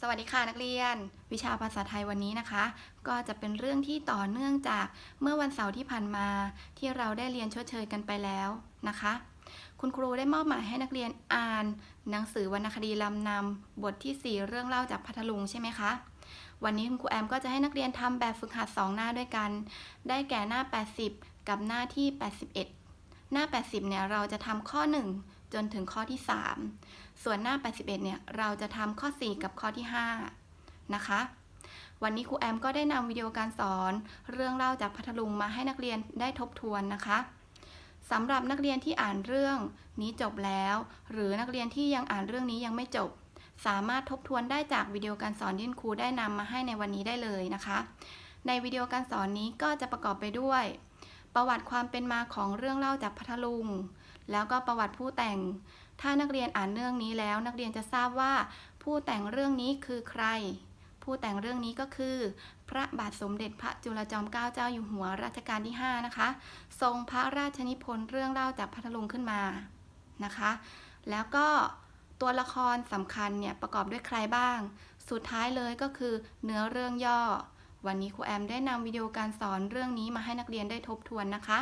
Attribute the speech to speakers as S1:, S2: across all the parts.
S1: สวัสดีค่ะนักเรียน วิชาภาษาไทยวันนี้นะคะ ก็จะเป็นเรื่องที่ต่อเนื่องจากเมื่อวันเสาร์ที่ผ่านมา ที่เราได้เรียนชดเชยกันไปแล้วนะคะ คุณครูได้มอบหมายให้นักเรียนอ่าน หนังสือวรรณคดีลำนำบทที่ 4 เรื่องเล่าจากพัทลุงใช่ไหมคะวันนี้คุณครูแอมก็จะให้นักเรียนทำแบบฝึกหัด 2 หน้าด้วยกัน ได้แก่หน้า 80 กับหน้าที่ 81 หน้า 80เนี่ยเราจะทำข้อ 1 จนถึงข้อที่ 3 ส่วนหน้า 81 เนี่ยเราจะทำข้อ 4 กับข้อที่ 5 นะคะ วันนี้ครูแอมก็ได้นำวิดีโอการสอน เรื่องเล่าจากพัทลุงมาให้นักเรียนได้ทบทวนนะคะสำหรับนักเรียนที่อ่านเรื่องนี้จบแล้ว หรือนักเรียนที่ยังอ่านเรื่องนี้ยังไม่จบ สามารถทบทวนได้จากวิดีโอการสอนที่ครูได้นำมาให้ในวันนี้ได้เลยนะคะ ในวิดีโอการสอนนี้ก็จะประกอบไปด้วย ประวัติความเป็นมาของเรื่องเล่าจากพัทลุง แล้วก็ประวัติผู้แต่ง ถ้านักเรียนอ่านเรื่องนี้แล้วนักเรียนจะทราบว่า ผู้แต่งเรื่องนี้คือใคร ผู้แต่งเรื่องนี้ก็คือ พระบาทสมเด็จพระจุลจอมเกล้าเจ้าอยู่หัวรัชกาลที่ 5 นะคะ ทรงพระราชนิพนธ์เรื่องเล่าจากพัทลุงขึ้นมานะคะ แล้วก็ตัวละครสำคัญเนี่ยประกอบด้วยใครบ้าง สุดท้ายเลยก็คือเนื้อเรื่องย่อ วันนี้ครูแอมได้นำวิดีโอการสอนเรื่องนี้มาให้นักเรียนได้ทบทวนนะคะ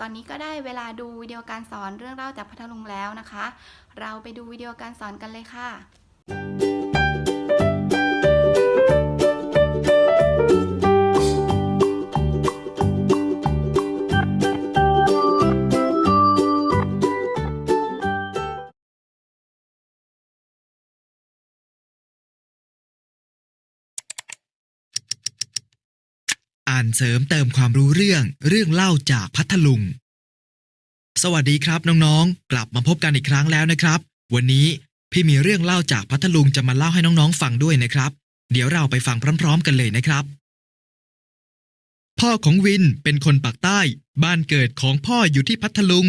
S1: ตอนนี้ก็ได้เวลาดูวิดีโอการสอนเรื่องเล่าจากพัทลุงแล้วนะคะ เราไปดูวิดีโอการสอนกันเลยค่ะ
S2: อ่านเสริมเติมความรู้เรื่องเรื่องเล่าจากพัทลุง สวัสดีครับน้องๆ กลับมาพบกันอีกครั้งแล้วนะครับ วันนี้พี่มีเรื่องเล่าจากพัทลุงจะมาเล่าให้น้องๆฟังด้วยนะครับ เดี๋ยวเราไปฟังพร้อม ๆ กันเลยนะครับ พ่อของวินเป็นคนปากใต้ บ้านเกิดของพ่ออยู่ที่พัทลุง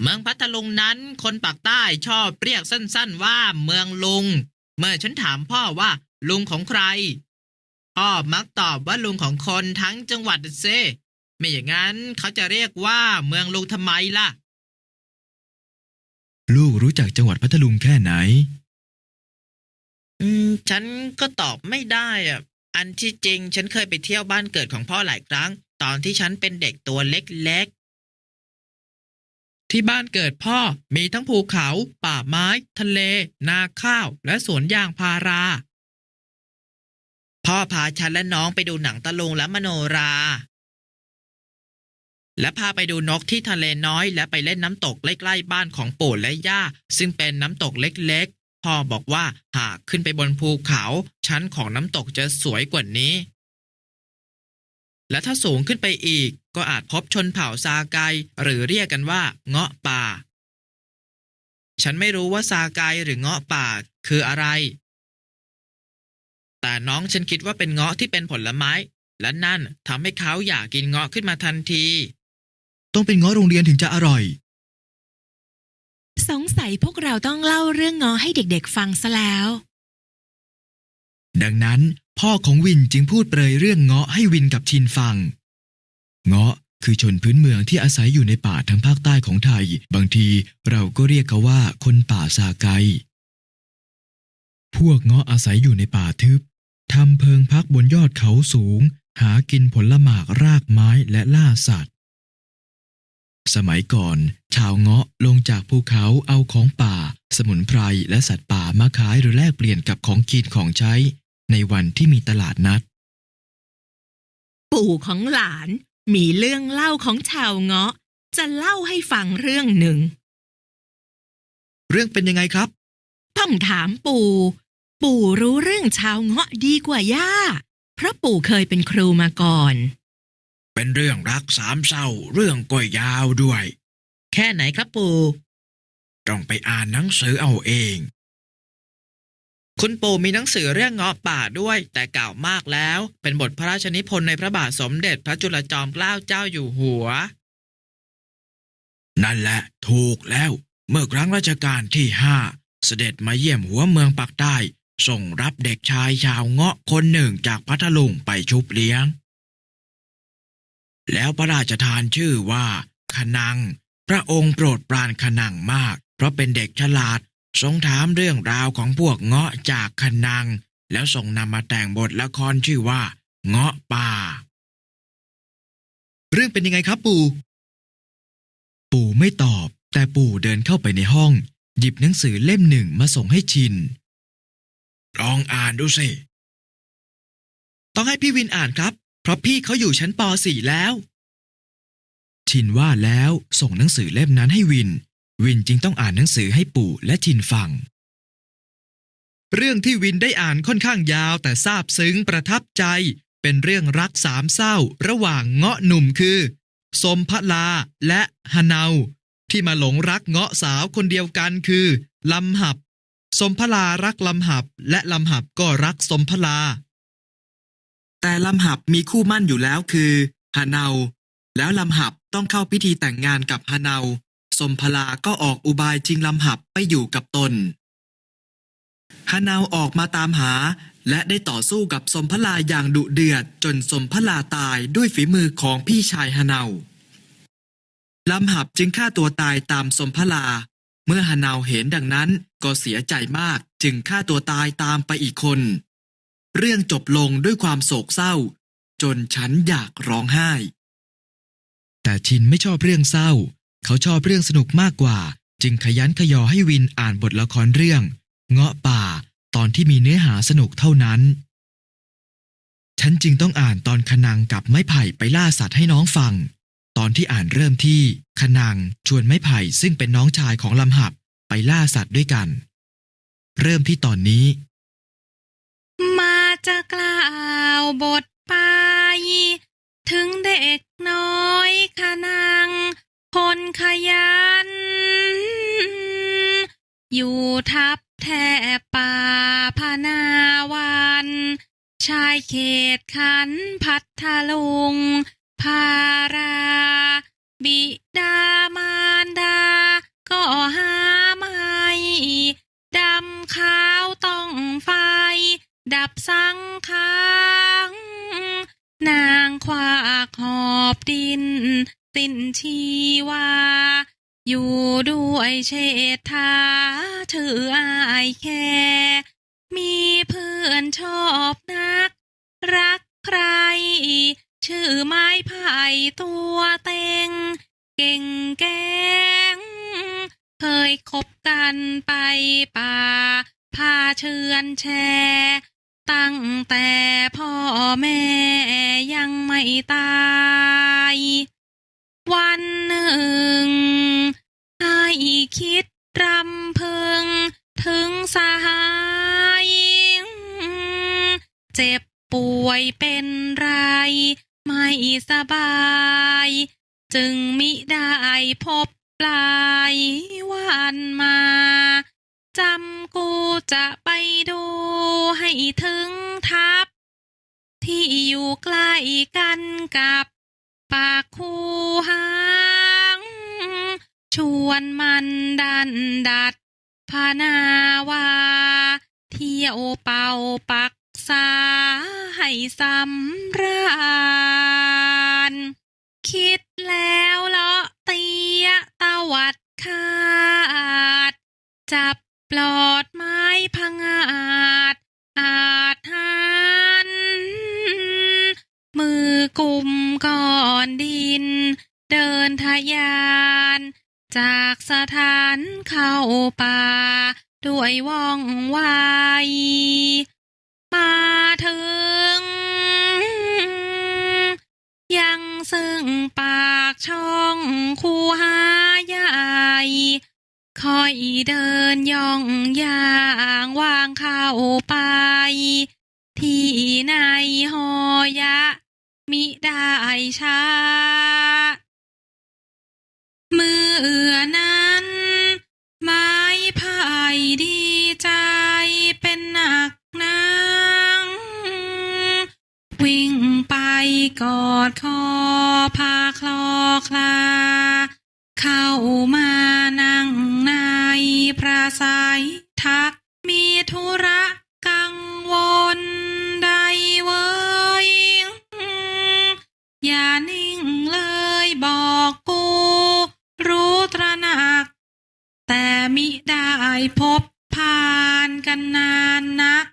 S3: เมืองพัทลุงนั้น คนปากใต้ชอบเรียกสั้นๆว่าเมืองลุง เมื่อฉันถามพ่อว่าลุงของใคร พ่อมักตอบว่าลุงของคนทั้งจังหวัดเซไม่อย่างนั้นเขาจะเรียกว่าเมืองลุงทำไมล่ะ
S2: ลูกรู้จักจังหวัดพัทลุงแค่ไหน
S3: อืม ฉันก็ตอบไม่ได้อะอันที่จริง ฉันเคยไปเที่ยวบ้านเกิดของพ่อหลายครั้ง ตอนที่ฉันเป็นเด็กตัวเล็กๆ ที่บ้านเกิดพ่อมีทั้งภูเขา ป่าไม้ ทะเล นาข้าว และสวนยางพารา พ่อพาฉันและน้องไปดูหนังตะลุงและมโนรา และพาไปดูนกที่ทะเลน้อย และไปเล่นน้ำตกใกล้ๆบ้านของปู่และย่า ซึ่งเป็นน้ำตกเล็กๆ พ่อบอกว่าหากขึ้นไปบนภูเขา ชั้นของน้ำตกจะสวยกว่านี้ และถ้าสูงขึ้นไปอีก ก็อาจพบชนเผ่าซาไกหรือเรียกกันว่า เงาะป่า ฉันไม่รู้ว่าซาไกหรือเงาะป่า คืออะไร แต่น้องฉันคิดว่าเป็นเงาะที่เป็นผลไม้ และนั่นทำให้เขาอยากกินเงาะขึ้นมาทันที
S2: ต้องเป็นง้อโรงเรียนถึงจะอร่อย
S4: สงสัยพวกเราต้องเล่าเรื่องง้อให้เด็กๆฟังซะแล้ว
S2: ดังนั้นพ่อของวินจึงพูดเปรยเรื่องเงาะให้วินกับชินฟัง เงาะคือชนพื้นเมืองที่อาศัยอยู่ในป่าทางภาคใต้ของไทย บางทีเราก็เรียกเขาว่าคนป่าซาไก พวกเงาะอาศัยอยู่ในป่าทึบ ทำเพิงพักบนยอดเขาสูง หากินผลหมากรากไม้และล่าสัตว์ สมัยก่อน ชาวเงาะลงจากภูเขาเอาของป่า สมุนไพรและสัตว์ป่ามาขายหรือแลกเปลี่ยนกับของกินของใช้ ในวันที่มีตลาดนัด
S4: ปู่ของหลานมีเรื่องเล่าของชาวเงาะ จะเล่าให้ฟังเรื่องหนึ่ง
S2: เรื่องเป็นยังไงครับ
S4: ต้องถามปู่ ปู่รู้เรื่องชาวเงาะดีกว่าย่า เพราะปู่เคยเป็นครูมาก่อน
S2: เป็นเรื่องรักสามเศร้าเรื่องก็ยาวด้วย
S3: แค่ไหนครับปู่
S2: ต้องไปอ่านหนังสือเอาเอง
S3: คุณปู่มีหนังสือเรื่องเงาะป่าด้วย แต่เก่ามากแล้ว เป็นบทพระราชนิพนธ์ในพระบาทสมเด็จพระจุลจอมเกล้าเจ้าอยู่หัว
S2: นั่นแหละ ถูกแล้ว เมื่อครั้งรัชกาลที่ห้าเสด็จมาเยี่ยมหัวเมืองปากใต้ ส่งรับเด็กชายชาวเงาะคนหนึ่งจากพัทลุงไปชุบเลี้ยง แล้วพระราชทานชื่อว่าขนัง พระองค์โปรดปรานขนังมาก เพราะเป็นเด็กฉลาด
S5: ทรงถามเรื่องราวของพวกเงาะจากคะนัง แล้วส่งนำมาแต่งบทละครชื่อว่า เงาะป่า
S2: เรื่องเป็นยังไงครับปู่ ปู่ไม่ตอบ แต่ปู่เดินเข้าไปในห้อง หยิบหนังสือเล่มหนึ่งมาส่งให้ชิน
S5: ลองอ่านดูสิ
S2: ต้องให้พี่วินอ่านครับ เพราะพี่เขาอยู่ชั้นป .4 แล้ว ชินว่าแล้วส่งหนังสือเล่มนั้นให้วิน วินจึงต้องอ่านหนังสือให้ปู่และชินฟัง เรื่องที่วินได้อ่านค่อนข้างยาวแต่ซาบซึ้งประทับใจ เป็นเรื่องรักสามเศร้า ระหว่างเงาะหนุ่มคือ สมพลาและฮะเนาที่มาหลงรักเงาะสาวคนเดียวกันคือลำหับ สมพลารักลำหับและลำหับก็รักสมพลา แต่ลำหับมีคู่มั่นอยู่แล้วคือฮาเนา แล้วลำหับต้องเข้าพิธีแต่งงานกับฮาเนา สมพลาก็ออกอุบายชิงลำหับไปอยู่กับตนฮาเนาออกมาตามหา และได้ต่อสู้กับสมพลาอย่างดุเดือดจนสมพลาตายด้วยฝีมือของพี่ชายฮาเนาลำหับจึงฆ่าตัวตายตามสมพลา เมื่อฮานาวเห็นดังนั้น ก็เสียใจมากจึงฆ่าตัวตายตามไปอีกคน เรื่องจบลงด้วยความโศกเศร้า จนฉันอยากร้องไห้ แต่ชินไม่ชอบเรื่องเศร้า เขาชอบเรื่องสนุกมากกว่า จึงขยันขยอให้วินอ่านบทละครเรื่อง เงาะป่า ตอนที่มีเนื้อหาสนุกเท่านั้น ฉันจึงต้องอ่านตอนขนังกับไม้ไผ่ไปล่าสัตว์ให้น้องฟัง ตอนที่อ่านเริ่มที่ขนังชวนไม้ไผ่ซึ่งเป็นน้องชายของลำหับ ไปล่าสัตว์ด้วยกัน เริ่มที่ตอนนี้
S4: มาจะกล่าวบทไปถึงเด็กน้อยขนัง คนขยัน อยู่ทับแทบป่าพนาวันชายเขตขันพัทลุงพารา บิดามารดา ก็หาไม่ดำขาวต้องไฟ ดับสังขัง นางควากหอบดิน สิ้นชีวา อยู่ด้วยเชษฐาถืออายแค่ มีเพื่อนชอบนัก รักใคร ชื่อไม้ไผ่ตัวเต็ง เก่งแก เคยคบกันไปป่า พาเชือนแชร์ตั้งแต่พ่อแม่ยังไม่ตาย วันหนึ่งให้คิดรำเพึงถึงสหายเจ็บป่วยเป็นไร ไม่สบาย จึงมิได้พบ ปลายวันมาจำกูจะไปดูให้ถึงทับ ที่อยู่ใกล้กันกับปากคูหางชวนมันดันดัดพานาวา เที่ยวเป่าปักษาให้สำราญ คิดแล้วเลาะตี วัดขาด จับปลอดไม้พังอาจ อาจหัน มือกุมก่อนดิน เดินทะยาน จากสถานเข้าป่า ด้วยว่องไวมาถึง ยัง ซึ่งปากช่องคูหาใหญ่คอยเดินย่องย่างวางเข้าไป ที่ในหอยะ มิได้ช้าเมื่อนั้น ไม้พายดีใจเป็นหนักนังวิ่ง กอดคอพาคลอคลา เข้ามานั่งในพระสายทักมีธุระกังวลใดเว้ยอย่านิ่งเลยบอกกู รู้ตระหนัก แต่มิได้พบผ่านกันนานนัก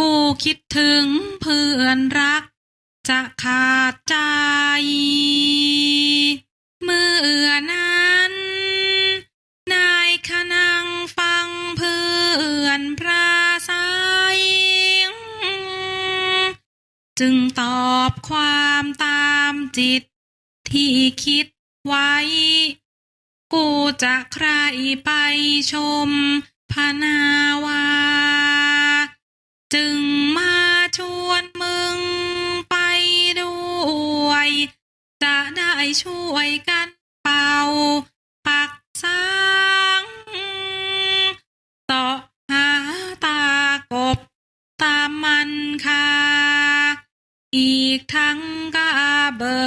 S4: กูคิดถึง ช่วยกันเป่า ปักสังต่อหาตากบตามมันคาอีกทั้งกาเบอ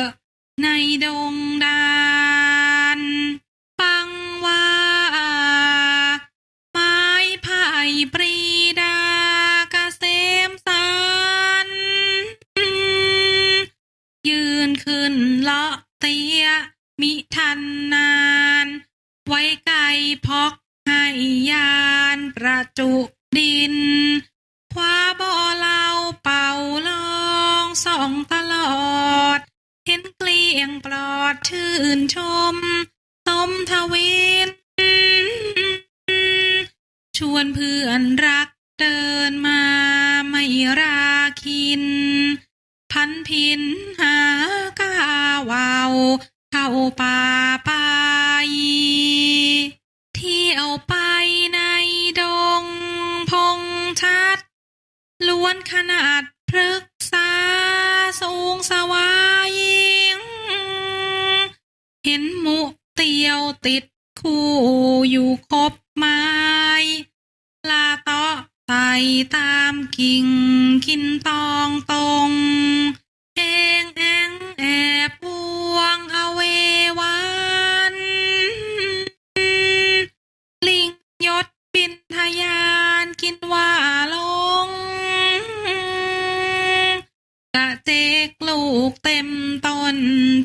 S4: ในดงดา พอกให้ยานประจุดิน คว้าบ่อเหล้าเป่าลองส่องตลอด เห็นเกลียงปลอดชื่นชมสมทวิน ชวนเพื่อนรักเดิน ขนาดพฤกษาสูงสวายิง เห็นหมุเตียวติดคู่อยู่คบไม้ ลาเตาะไต่ตามกิ่งกินตองตรงเองแองแอบพวงเอาเววัน ลูกเต็มต้น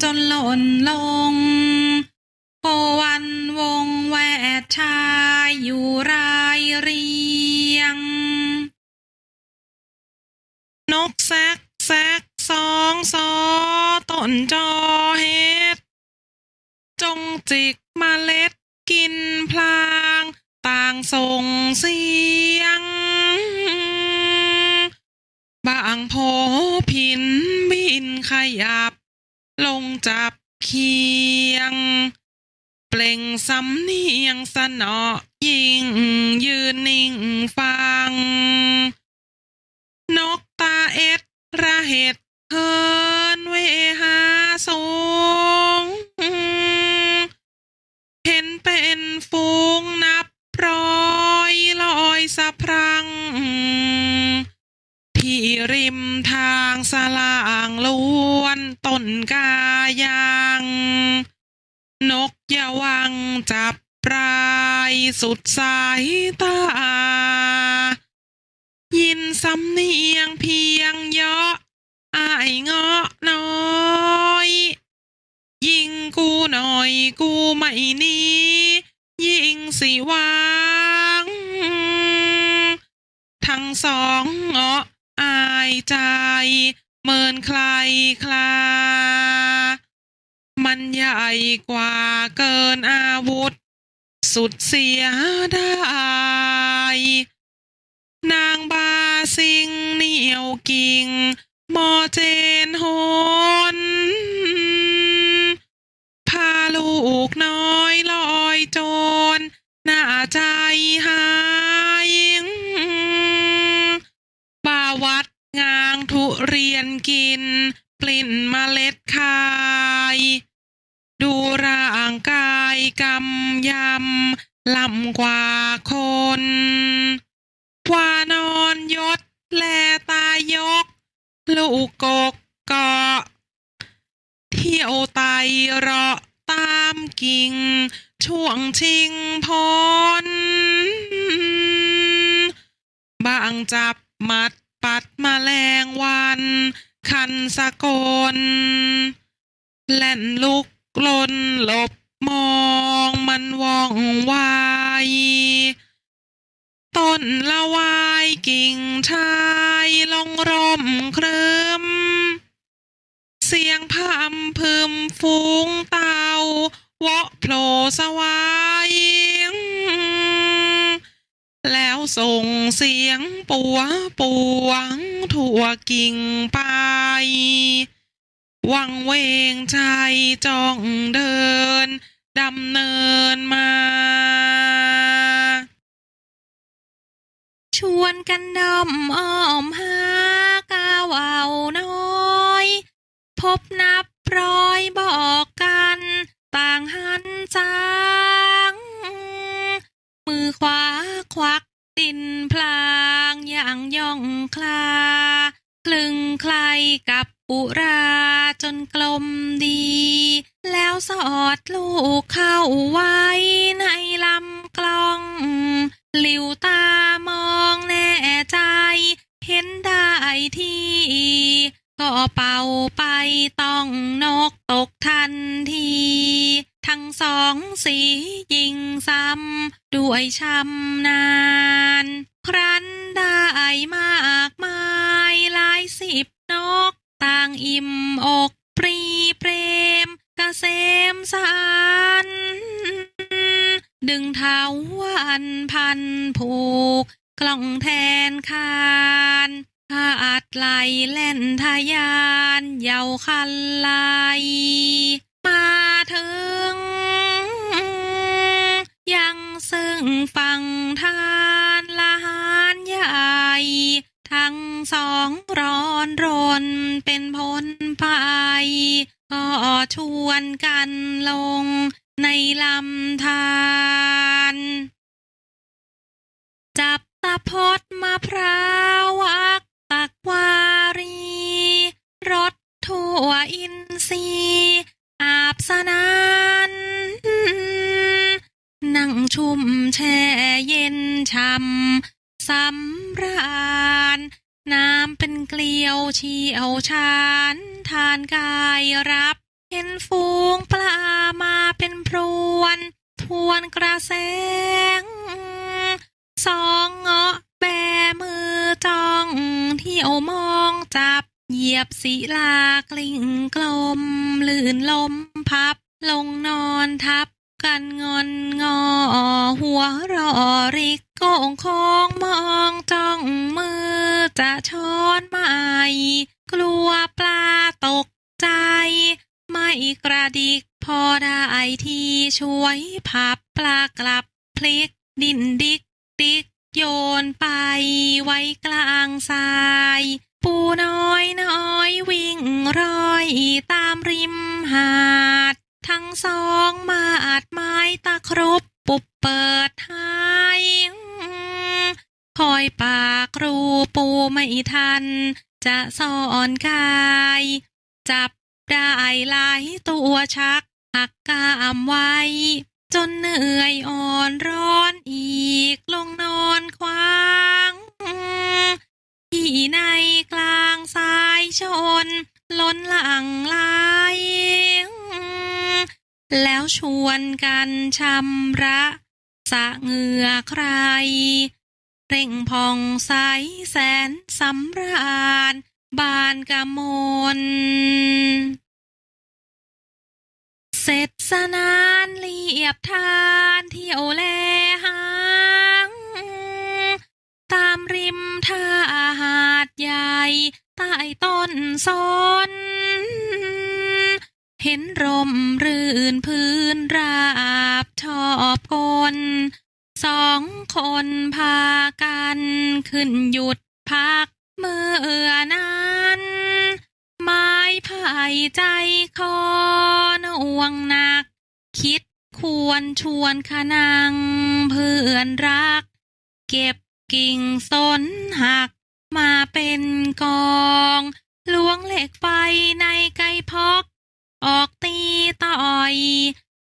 S4: จนหล่นลงโกวันวงแวดชายอยู่รายเรียง
S6: นกแซกแซกสองสอต้นจอเห็ด จงจิกมเมล็ดกินพลาง ต่างส่งเสียง บางโพผิ ลงจับเคียง เปล่งสำเนียงสนอยิงยืนนิ่งฟัง นกตาเอ็ดระเห็ดเฮินเวหาสู ริมทางสลางล้วนต้นกายัง นกยาวังจับปลายสุดสายตา ยินสำเนียงเพียงเยาะอายเงาะน้อย ยิงกูหน่อยกูไม่นียิงสิวาง ทั้งสองเงาะายใจ เมินใครคลา มันใหญ่กว่าเกินอาวุธ สุดเสียได้ นางบาสิงเหนียวกิ่งมอเจนโหนพาลูกน้อยลอยโจรหน้าใจหา เรียนกินกลิ่นเมล็ดคาย ดูร่างกายกำยำลำกว่าคนว่านอนยศแลตายก ลูกกกเกาะเที่ยวไตเราะตามกิ่ง ช่วงชิงพรบางจับมัด ปัดมาแมลงวัน คันสะกลแล่นลุกลนหลบมองมันว่องไวกิ่งชายลงร่มเคริมเสียงพำพึมฟูงเตาวะโผล่สวาย แล้วส่งเสียงปัวปวงทั่วกิ่งไป วังเวงใจจ้องเดินดำเนินมา
S4: ชวนกันดอมอ้อมหากาวเอาน้อย พบนับร้อยบอกกัน ต่างหันใจางมือขวาควักดินพลางอย่างย่องคลา คลึงใครกับอุราจนกลมดี แล้วสอดลูกเข้าไว้ในลำกลอง หลิวตามองแน่ใจ เห็นได้ที่ ก็เป่าไปต้องนกตกทันที ทั้งสองสียิงซ้ำด้วยชำนาญครั้นได้มากมายหลายสิบนก ต่างอิ่มอกปรีเปรมกเกษมสารดึงเท้าวันพันผูก กล่องแทนคานขาอัดไหลแล่นทยาน เยาวคันไลาถึ เป็นผลไปก็ชวนกันลงในลำธารจับตะพดมะพร้าวอักตักวารีรถทั่วอินทรีอาบสนานนั่งชุ่มแช่เย็นช่ำสำราญ เกลียวเชี่ยวชานทานกายรับ เห็นฟูงปลามาเป็นพรวน ทวนกระแสง สองเงาะแบมือจ้องเที่ยวมองจับ เหยียบศิลากลิ่งกลมลื่นลมพับ ลงนอนทับ กันงอนงอ หัวรอริกโกงโคงมองจ้องมือจะช้อนไม่กลัวปลาตกใจ ไม่กระดิกพอได้ที่ช่วยพับปลากลับพลิกดินดิกดิกโยนไปไว้กลางทราย ปูน้อยน้อยวิ่งรอยตามริมหาด ทั้งสองมาอาดไม้ตะครบปุบเปิดหายคอยปากรูปูไม่ทัน จะสอนกาย จับได้หลายตัวชักหักกามไว้ จนเหนื่อยอ่อนร้อนอีกลงนอนควางที่ในกลางสายชน ล้นหลังไหลแล้วชวนกันชำระ สะเหงื่อใคร เร่งพองใสแสนสำราญบานกะมนเสร็จสนานเรียบทานเที่ยวแลหาง ตามริมท่าหา ใหญ่ใต้ต้นสนเห็นร่มรื่นพื้นราบชอบกลสองคนพากันขึ้นหยุดพักเมื่อนั้น ไม้ไผ่ใจคอนวงหนัก คิดควรชวนขนังเพื่อนรัก เก็บกิ่งสนหัก มาเป็นกองล้วงเหล็กไฟในไก่พอก ออกตีต่อย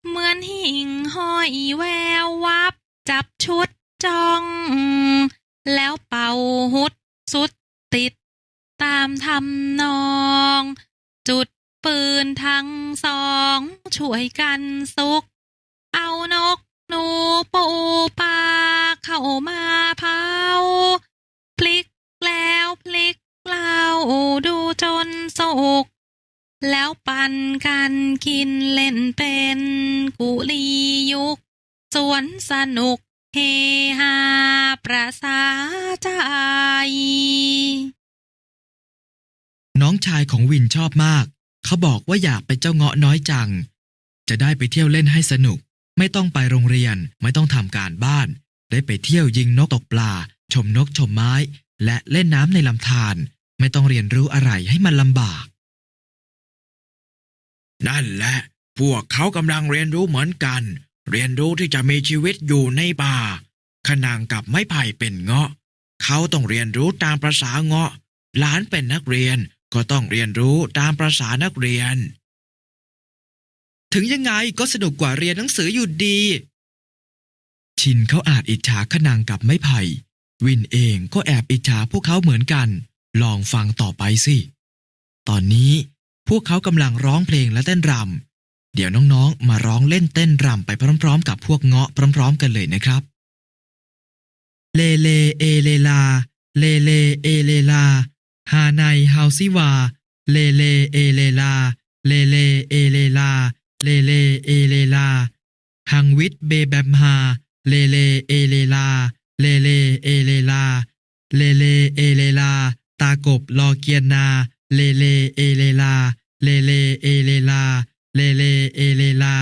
S4: เหมือนหิ่งห้อยแวววับ จับชุดจ้อง แล้วเป่าหุดสุดติด ตามทำนอง จุดปืนทั้งสองช่วยกันซุก เอานกหนูปูปลาเข้ามาเผาพลิก แล้วพลิกเล่าดูจนสุกแล้วปันกันกินเล่นเป็นกุลียุกสวนสนุกเฮฮาประสาใจ
S2: น้องชายของวินชอบมาก เขาบอกว่าอยากเป็นเจ้าเงาะน้อยจัง จะได้ไปเที่ยวเล่นให้สนุก ไม่ต้องไปโรงเรียนไม่ต้องทำการบ้าน ได้ไปเที่ยวยิงนกตกปลา ชมนกชมไม้ และเล่นน้ำในลำธารไม่ต้องเรียนรู้อะไรให้มันลำบาก
S5: นั่นแหละ พวกเขากำลังเรียนรู้เหมือนกัน เรียนรู้ที่จะมีชีวิตอยู่ในป่าขนางกับไม้ไผ่เป็นเงาะ เขาต้องเรียนรู้ตามประษาเงาะ หลานเป็นนักเรียนก็ต้องเรียนรู้ตามประษานักเรียน
S2: ถึงยังไงก็สนุกกว่าเรียนหนังสืออยู่ดี ชินเขาอาจอิจฉาขนางกับไม้ไผ่ วินเองก็แอบอิจฉาพวกเขาเหมือนกัน ลองฟังต่อไปสิ ตอนนี้พวกเขากำลังร้องเพลงและเต้นรำ เดี๋ยวน้องๆ มาร้องเล่นเต้นรำไปพร้อมๆ กับพวกเงาะพร้อม ๆ กันเลยนะครับ เลเลเอเลลา เลเลเอเลลา ฮาไนฮาวซิวา เลเลเอเลลา เลเลเอเลลา เลเลเอเลลา ฮังวิทเบแบมฮา เลเลเอเลลา เลเลเอเลลา เลเลเอเลลา ตากบลอเกียนนา เลเลเอเลลา เลเลเอเลลา เลเลเอเลลา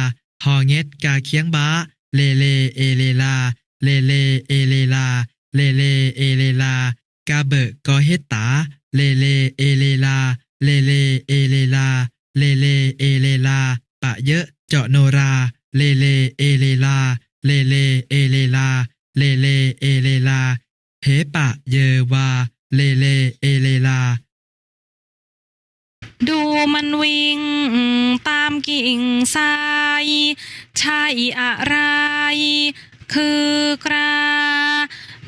S2: ฮอเง็ดกาเคียงบ้า เลเลเอเลลา เลเลเอเลลา เลเลเอเลลา กาเบะกอเฮตตา เลเลเอเลลา เลเลเอเลลา เลเลเอเลลา ปะเยอะเจาะโนรา เลเลเอเลลา เลเลเอเลลา เลเลเอเลลาเฮปะเยวา เลเลเอเลลา
S4: ดูมันวิ่งตามกิ่งทรายใช่อะไร คือกรา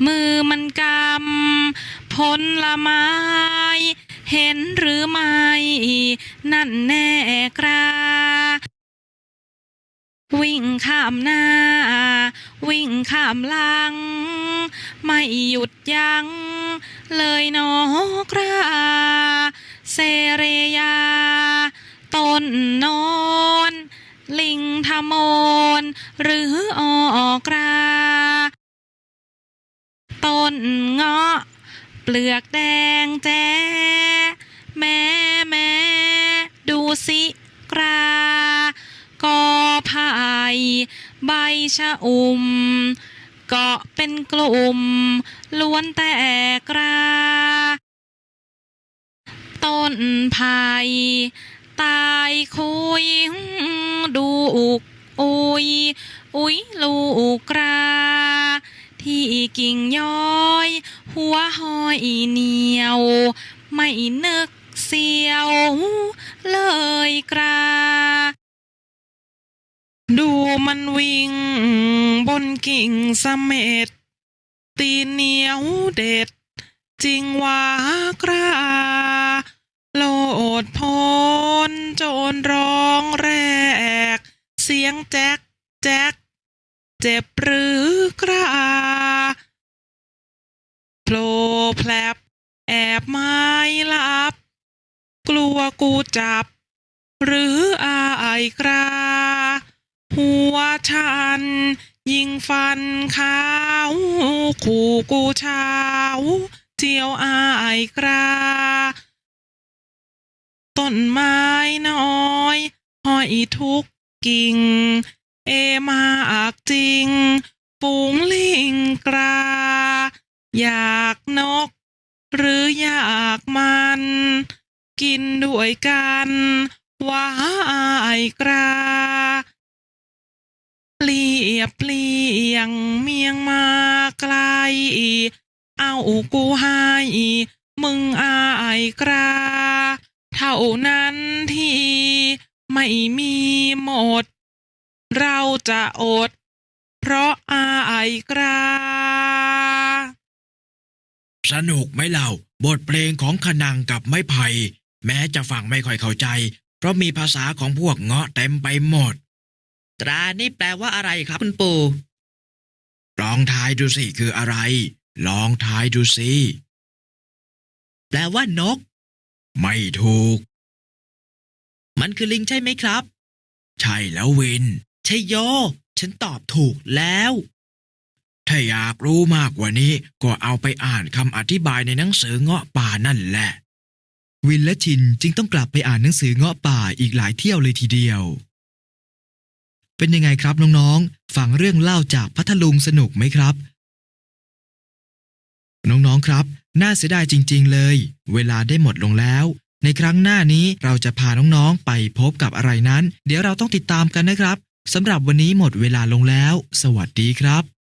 S4: มือมันกำผลละไม้เห็นหรือไม่ นั่นแน่กรา วิ่งข้ามหน้า วิ่งข้ามหลัง ไม่หยุดยัง้ง เลยนอกราเซเรยา ต้นนอนลิงทมนหรือออกรา ต้นเงาะ เปลือกแดงแจ้แม่แม่ดูสิกรา ชะอุ่มเกาะเป็นกลุ่ม ล้วนแต่กราต้นไผ่ตายคุย ดูอุกอุยอุยลูกกราที่กิ่งย้อย หัวห้อยเหนียว ไม่นึกเสียว เลยกรา
S6: ดูมันวิ่งบนกิ่งเสเม็ดตีเหนียวเด็ด จริงว่ากราโลดพนโจรร้องแรก เสียงแจ๊กแจ๊กเจ็บหรือกราโผล่แผลบแอบไม้ลับ กลัวกูจับ หรืออายกรา หัวฉัน ยิงฟันขาวขู่กูเช้าเจียวอายกราต้นไม้น้อยห้อยทุกกิ่ง เอมากจริงฝูงลิงกรา อยากนก หรืออยากมัน กินด้วยกัน ว่าอายกรา เปลี่ยเปลี่ยงเมียงมาไกล เอากูให้มึงอายกราเท่านั้นที่ไม่มีหมด เราจะอด เพราะอายกรา
S5: สนุกไหมเล่าบทเพลงของขนังกับไม้ไผ่แม้จะฟังไม่ค่อยเข้าใจ เพราะมีภาษาของพวกเงาะเต็มไปหมด
S3: ตรานี่แปลว่าอะไรครับคุณปู่
S5: ลองทายดูสิคืออะไร ลองทายดูสิ
S3: แปลว่านก
S5: ไม่ถูก
S2: มันคือลิงใช่ไหมครับ
S5: ใช่แล้ววิน
S2: ใช่โย ฉันตอบถูกแล้ว
S5: ถ้าอยากรู้มากกว่านี้ ก็เอาไปอ่านคำอธิบายในหนังสือเงาะป่านั่นแหละ
S2: วินและชินจึงต้องกลับไปอ่านหนังสือเงาะป่าอีกหลายเที่ยวเลยทีเดียว เป็นยังไงครับน้องๆ ฟังเรื่องเล่าจากพัทลุงสนุกไหมครับ น้องๆครับ น่าเสียดายจริง ๆ เลย เวลาได้หมดลงแล้ว ในครั้งหน้านี้เราจะพาน้องๆ ไปพบกับอะไรนั้น เดี๋ยวเราต้องติดตามกันนะครับสำหรับวันนี้หมดเวลาลงแล้ว สวัสดีครับ